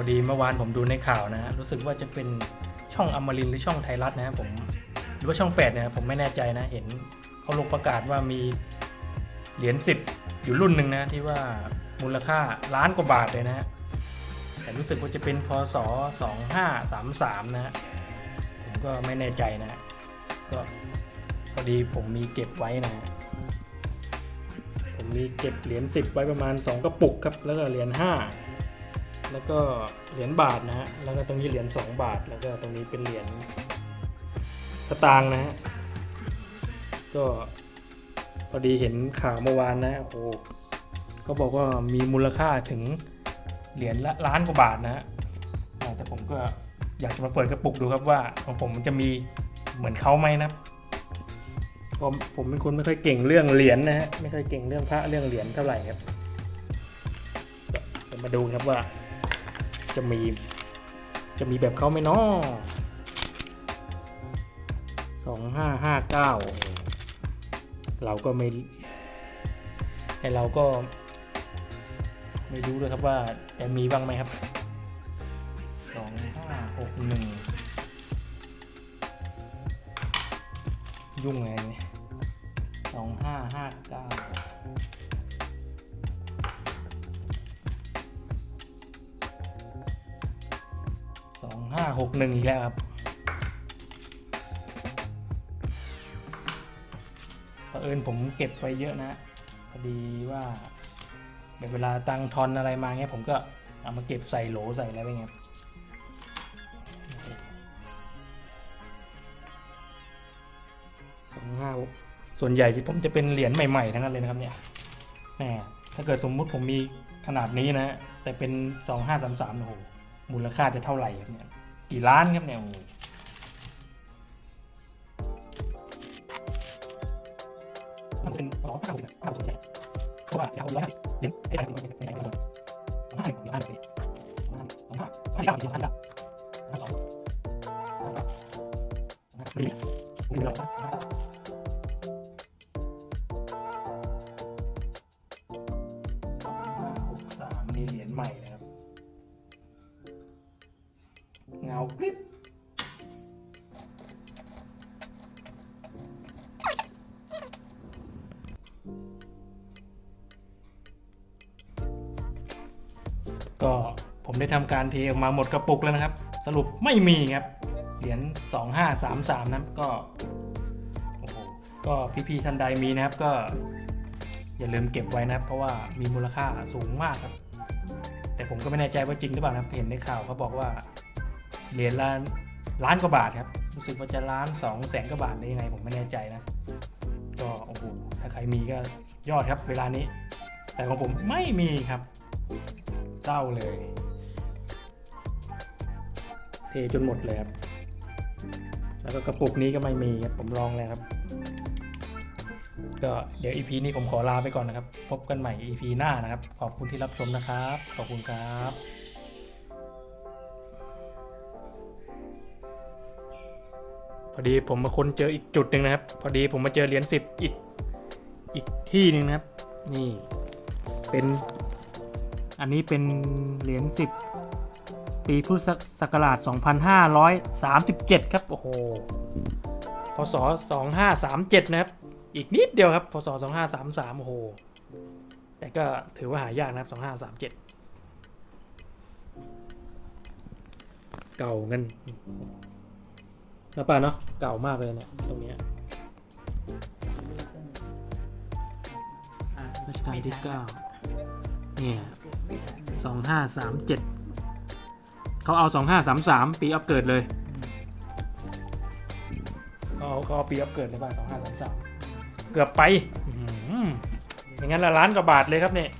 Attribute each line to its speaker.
Speaker 1: อดีเมื่อวานผมดูในข่าวนะฮะรู้สึกว่าจะเป็นช่องอมรินหรือช่องไทยรัฐนะฮะผมหรือว่าช่องแปดเนี่ยผมไม่แน่ใจนะเห็นเขาลงประกาศว่ามีเหรียญสิบอยู่รุ่นหนึ่งนะที่ว่ามูลค่าล้านกว่าบาทเลยนะฮะแต่รู้สึกว่าจะเป็นพศ2533นะฮะผมก็ไม่แน่ใจนะก็พอดีผมมีเก็บไว้นะผมมีเก็บเหรียญสิบไว้ประมาณ 2 กระปุกครับแล้วก็เหรียญ5 แล้วก็เหรียญบาทนะฮะ แล้วก็ตรงนี้เหรียญ2 บาท แล้วก็ตรงนี้เป็นเหรียญสตางค์นะฮะ ก็พอดีเห็นข่าวเมื่อวานนะโอ้โหเขาบอกว่ามีมูลค่าถึงเหรียญละล้านกว่าบาทนะฮะ แต่ผมก็อยากจะมาเปิดกระปุกดูครับว่าของผมมันจะมีเหมือนเขาไหมนะผมผมเป็นคนไม่ค่อยเก่งเรื่องเหรียญนะฮะ ไม่ค่อยเก่งเรื่องพระเรื่องเหรียญเท่าไหร่ครับเดี๋ยวมาดูครับว่า จะมี จะมีแบบเขาไหมเนาะสองห้าห้าเก้าเราก็ไม่ไอเราก็ ไม่รู้เลยครับว่าจะมีบ้างไหมครับสองห้าหกหนึ่งยุ่งไงเนี่ยสองห้าห้าเก้า ห้าหกหนึ่งอีกแล้วครับเผอิญผมเก็บไปเยอะนะพอดีว่าเดี๋ยวเวลาตังทอนอะไรมาเงี้ยผมก็เอามาเก็บใส่โหลใส่อะไรไปเงี้ยสองห้าส่วนใหญ่ที่ผมจะเป็นเหรียญใหม่ๆทั้งนั้นเลยนะครับเนี่ยแหมถ้าเกิดสมมุติผมมีขนาดนี้นะ แต่เป็นสองห้าสามสามโอ้โหมูลค่าจะเท่าไหร่ครับเนี่ย กี่ล้านครับเนี่ยโอ้โหมันเป็นสองห้าหกห้าสิบเพราะว่าอยากร้อยห้าสิบเหรียญไอ้ไทยเป็นเป็นคนห้าสิบห้าสิบสองห้าห้าสิบเก้าสิบห้าสิบห้าสองห้าสี่หนึ่งร้อยส ก็ผมได้ทำการเทออกมาหมดกระปุกแล้วนะครับ สรุปไม่มีครับ เหรียญ2533นะก็โอ้โหก็พี่ๆท่านใดมีนะครับก็ อย่าลืมเก็บไว้นะครับ เพราะว่ามีมูลค่าสูงมากครับ แต่ผมก็ไม่แน่ใจว่าจริงหรือเปล่านะครับเห็นในข่าวเขาบอกว่าเหรียญละล้านกว่าบาทครับรู้สึกว่าจะล้านสองแสนกว่าบาทได้ยังไงผมไม่แน่ใจนะ ก็โอ้โหถ้าใครมีก็ยอดครับเวลานี้ แต่ของผมไม่มีครับ ศร้าเลย เทจนหมดเลยครับ แล้วก็กระปุกนี้ก็ไม่มีครับ ผมลองแล้วครับ ก็เดี๋ยว EP นี้ผมขอลาไปก่อนนะครับ พบกันใหม่ EP หน้านะครับ ขอบคุณที่รับชมนะครับ ขอบคุณครับพอดีผมมาค้นเจออีกจุดหนึ่งนะครับ พอดีผมมาเจอเหรียญสิบอีกอีกที่หนึ่งนะครับ นี่เป็น อันนี้เป็นเหรียญสิบปีพุทธศักราช 2537 ครับ โอ้โห พศ 2537 นะครับ อีกนิดเดียวครับ พศ 2533 โอ้โห แต่ก็ถือว่าหายากนะครับ 2537 เก่าเงินแล้วป่ะเนาะ เก่ามากเลยเนี่ยตรงเนี้ยรัชกาลที่เก้าเนี่ย สองห้าสามเจ็ดเขาเอาสองห้าสามสามปีอัปเกิดเลยเขาเอาเขาเอาปีอัปเกิดเลยป่ะสองห้าสามสามเกือบไป อื้อหืออย่างนั้นละล้านกว่าบาทเลยครับเนี่ย